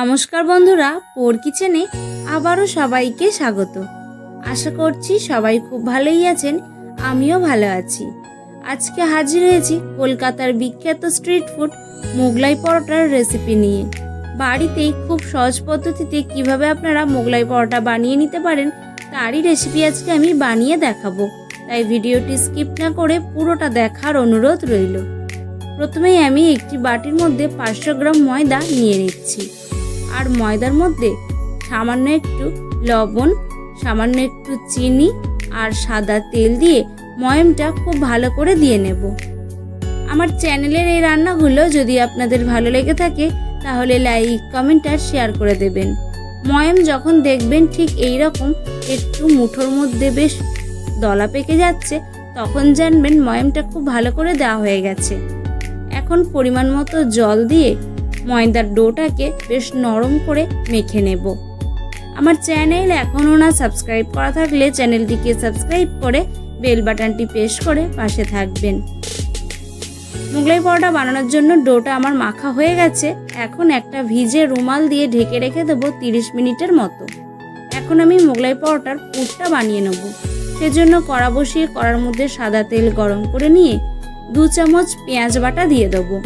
নমস্কার বন্ধুরা, পোর কিচেনে আবারও সবাইকে স্বাগত। আশা করছি সবাই খুব ভালোই আছেন, আমিও ভালো আছি। আজকে হাজির হয়েছি কলকাতার বিখ্যাত স্ট্রিট ফুড মোগলাই পরোটার রেসিপি নিয়ে। বাড়িতেই খুব সহজ পদ্ধতিতে কীভাবে আপনারা মোগলাই পরোটা বানিয়ে নিতে পারেন, তারই রেসিপি আজকে আমি বানিয়ে দেখাবো। তাই ভিডিওটি স্কিপ না করে পুরোটা দেখার অনুরোধ রইল। প্রথমেই আমি একটি বাটির মধ্যে পাঁচশো গ্রাম ময়দা নিয়ে নিচ্ছি। আর ময়দার মধ্যে সামান্য একটু লবণ, সামান্য একটু চিনি আর সাদা তেল দিয়ে ময়মটা খুব ভালো করে দিয়ে নেব। আমার চ্যানেলের এই রান্নাগুলো যদি আপনাদের ভালো লেগে থাকে, তাহলে লাইক, কমেন্ট আর শেয়ার করে দেবেন। ময়ম যখন দেখবেন ঠিক এই রকম একটু মুঠোর মধ্যে বেশ দলা পেকে যাচ্ছে, তখন জানবেন ময়মটা খুব ভালো করে দেওয়া হয়ে গেছে। এখন পরিমাণ মতো জল দিয়ে ময়দার ডোটাকে বেশ নরম করে মেখে নেব। আমার চ্যানেল এখনও না সাবস্ক্রাইব করা থাকলে চ্যানেলটিকে সাবস্ক্রাইব করে বেল বাটনটি প্রেস করে পাশে থাকবেন। মোগলাই পরোটা বানানোর জন্য ডোটা আমার মাখা হয়ে গেছে। এখন একটা ভিজে রুমাল দিয়ে ঢেকে রেখে দেবো তিরিশ মিনিটের মতো। এখন আমি মোগলাই পরোটার পুরটা বানিয়ে নেব। সেজন্য কড়া বসিয়ে কড়ার মধ্যে সাদা তেল গরম করে নিয়ে দু চামচ পেঁয়াজ বাটা দিয়ে দেবো।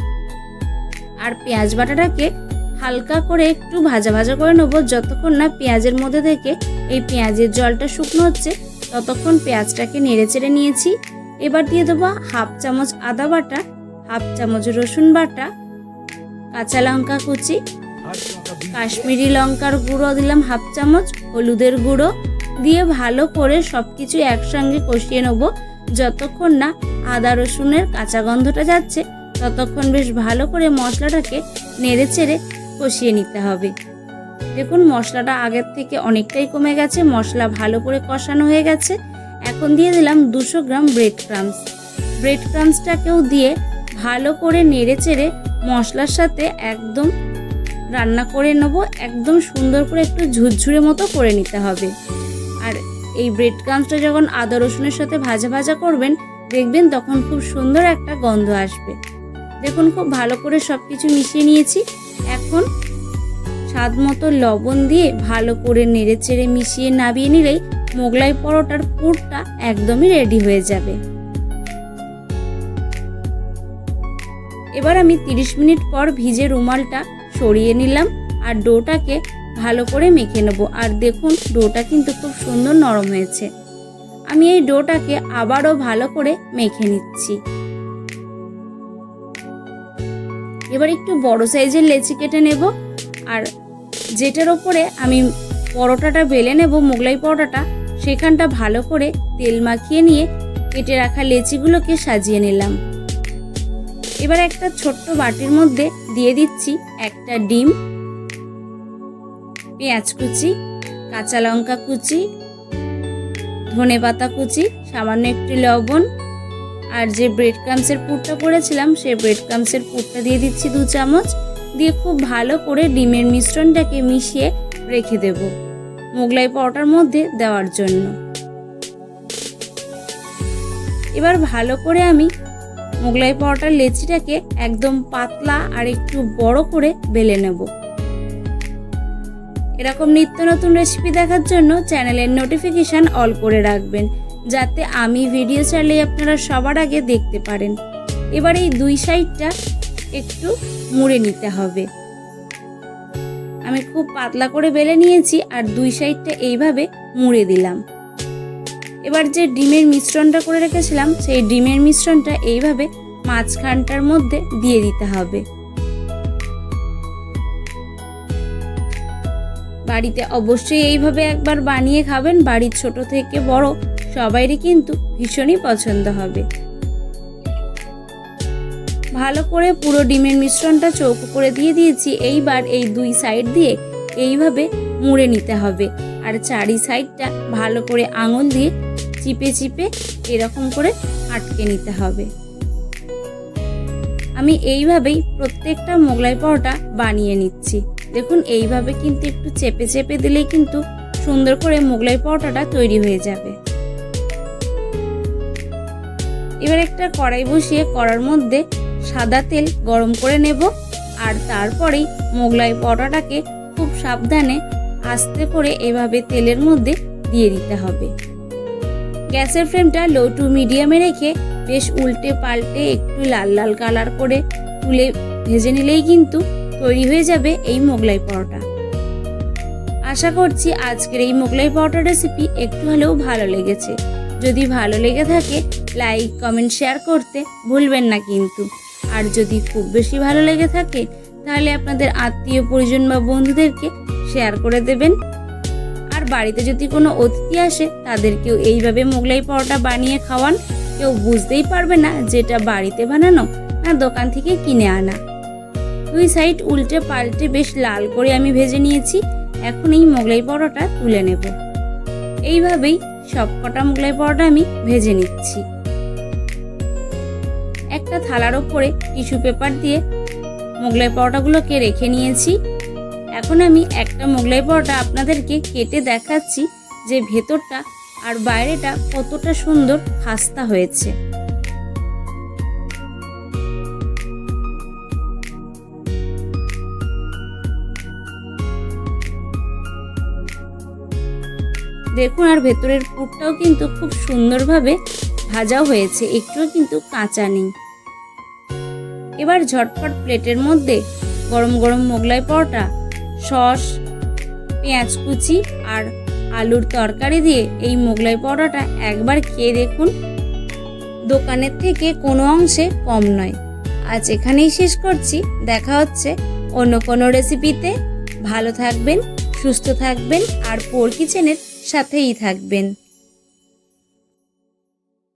আর পেঁয়াজ বাটাটাকে হালকা করে একটু ভাজা ভাজা করে নেব। যতক্ষণ না পেঁয়াজের মধ্যে থেকে এই পেঁয়াজের জলটা শুকনো হচ্ছে, ততক্ষণ পেঁয়াজটাকে নেড়ে চেড়ে নিয়েছি। এবার দিয়ে দেবো হাফ চামচ আদা বাটা, হাফ চামচ রসুন বাটা, কাঁচা লঙ্কা কুচি, কাশ্মীরি লঙ্কার গুঁড়ো দিলাম হাফ চামচ, হলুদের গুঁড়ো দিয়ে ভালো করে সব কিছু একসঙ্গে কষিয়ে নেব। যতক্ষণ না আদা রসুনের কাঁচা গন্ধটা যাচ্ছে ততক্ষণ বেশ ভালো করে মশলাটাকে নেড়ে চেড়ে কষিয়ে নিতে হবে। দেখুন, মশলাটা আগের থেকে অনেকটাই কমে গেছে, মশলা ভালো করে কষানো হয়ে গেছে। এখন দিয়ে দিলাম দুশো গ্রাম ব্রেড ক্রামস ব্রেড ক্রামসটাকেও দিয়ে ভালো করে নেড়ে চেড়ে মশলার সাথে একদম রান্না করে নেব। একদম সুন্দর করে একটু ঝুরঝুরে মতো করে নিতে হবে। আর এই ব্রেড ক্রামসটা যখন আদা রসুনের সাথে ভাজা ভাজা করবেন, দেখবেন তখন খুব সুন্দর একটা গন্ধ আসবে। দেখুন, খুব ভালো করে সব কিছু মিশিয়ে নিয়েছি। এখন স্বাদ মতো লবণ দিয়ে ভালো করে নেড়ে চেড়ে মিশিয়ে নাবিয়ে নিলেই মোগলাই পরোটার পুরটা একদমই রেডি হয়ে যাবে। এবার আমি 30 মিনিট পর ভিজে রুমালটা সরিয়ে নিলাম আর ডোটাকে ভালো করে মেখে নেব। আর দেখুন, ডোটা কিন্তু খুব সুন্দর নরম হয়েছে। আমি এই ডোটাকে আবারও ভালো করে মেখে নিচ্ছি। এবার একটু বড় সাইজের লেচি কেটে নেব। আর যেটার ওপরে আমি পরোটাটা বেলে নেব, মোগলাই পরোটাটা, সেখানটা ভালো করে তেল মাখিয়ে নিয়ে কেটে রাখা লেচিগুলোকে সাজিয়ে নিলাম। এবার একটা ছোট্ট বাটির মধ্যে দিয়ে দিচ্ছি একটা ডিম, পেঁয়াজ কুচি, কাঁচা লঙ্কা কুচি ধনে পাতা কুচি, সামান্য একটু লবণ আর যে ব্রেড ক্রামসের পুরটা করেছিলাম, সেই ব্রেড ক্রামসের পুরটা দিয়ে দিচ্ছি দু চামচ। দিয়ে খুব ভালো করে ডিমের মিশ্রণটাকে মিশিয়ে রেখে দেব মোগলাই পরোটার মধ্যে দেওয়ার জন্য। এবার ভালো করে আমি মোগলাই পরোটার লেচিটাকে একদম পাতলা আর একটু বড় করে বেলে নেব। এরকম নিত্য নতুন রেসিপি দেখার জন্য চ্যানেলের নোটিফিকেশান অল করে রাখবেন। যাতে আমি ভিডিও চাইলে আপনারা সবার আগে দেখতে পারেন। এবার এই দুই সাইডটা একটু মুড়ে নিতে হবে। আমি খুব পাতলা করে বেলে নিয়েছি আর দুই সাইডটা এইভাবে মুড়ে দিলাম। এবার যে ডিমের মিশ্রণটা করে রেখেছিলাম, সেই ডিমের মিশ্রণটা এইভাবে মাঝখানটার মধ্যে দিয়ে দিতে হবে। বাড়িতে অবশ্যই এইভাবে একবার বানিয়ে খাবেন। বাড়ির ছোট থেকে বড় সবাইরই কিন্তু ভীষণই পছন্দ হবে। ভালো করে পুরো ডিমের মিশ্রণটা চৌকো করে দিয়ে দিয়েছি। এইবার এই দুই সাইড দিয়ে এইভাবে মুড়ে নিতে হবে। আর চারি সাইডটা ভালো করে আঙুল দিয়ে চিপে চিপে এরকম করে আটকে নিতে হবে। আমি এইভাবেই প্রত্যেকটা মোগলাই পরোটা বানিয়ে নিচ্ছি। দেখুন, এইভাবে কিন্তু একটু চেপে চেপে দিলেই কিন্তু সুন্দর করে মোগলাই পরোটাটা তৈরি হয়ে যাবে। এবার একটা কড়াই বসিয়ে কড়ার মধ্যে সাদা তেল গরম করে নেব আর তারপরেই মোগলাই পরোটাটাকে খুব সাবধানে আস্তে করে এভাবে তেলের মধ্যে দিয়ে দিতে হবে। গ্যাসের ফ্লেমটা লো টু মিডিয়ামে রেখে বেশ উল্টে পাল্টে একটু লাল লাল কালার করে তুলে ভেজে নিলেই কিন্তু তৈরি হয়ে যাবে এই মোগলাই পরোটা। আশা করছি আজকের এই মোগলাই পরোটা রেসিপি একটু হলেও ভালো লেগেছে। যদি ভালো লেগে থাকে লাইক কমেন্ট শেয়ার করতে ভুলবেন না কিন্তু। আর যদি খুব বেশি ভালো লেগে থাকে, তাহলে আপনাদের আত্মীয় পরিজন বা বন্ধুদেরকে শেয়ার করে দেবেন। আর বাড়িতে যদি কোনো অতিথি আসে, তাদেরকেও এইভাবে মোগলাই পরোটা বানিয়ে খাওয়ান। কেউ বুঝতেই পারবে না যেটা বাড়িতে বানানো না দোকান থেকে কিনে আনা। দুই সাইড উল্টে পাল্টে বেশ লাল করে আমি ভেজে নিয়েছি। এখন এই মোগলাই পরোটা তুলে নেব। এইভাবেই সব কটা মোগলাই পরোটা আমি ভেজে নিচ্ছি। একটা থালার ওপরে টিস্যু পেপার দিয়ে মোগলাই পরোটাগুলোকে রেখে নিয়েছি। এখন আমি একটা মোগলাই পরোটা আপনাদেরকে কেটে দেখাচ্ছি যে ভেতরটা আর বাইরেটা কতটা সুন্দর খাস্তা হয়েছে। দেখুন, আর ভেতরের পুরটাও কিন্তু খুব সুন্দরভাবে ভাজাও হয়েছে, একটুও কিন্তু কাঁচা নেই। এবার ঝটপট প্লেটের মধ্যে গরম গরম মোগলাই পরোটা, সস, পেঁয়াজ কুচি আর আলুর তরকারি দিয়ে এই মোগলাই পরোটাটা একবার খেয়ে দেখুন, দোকানের থেকে কোনো অংশে কম নয়। আজ এখানেই শেষ করছি, দেখা হচ্ছে অন্য কোনো রেসিপিতে ভালো থাকবেন, সুস্থ থাকবেন, আর পোর কিচেনের সাথেই থাকবেন।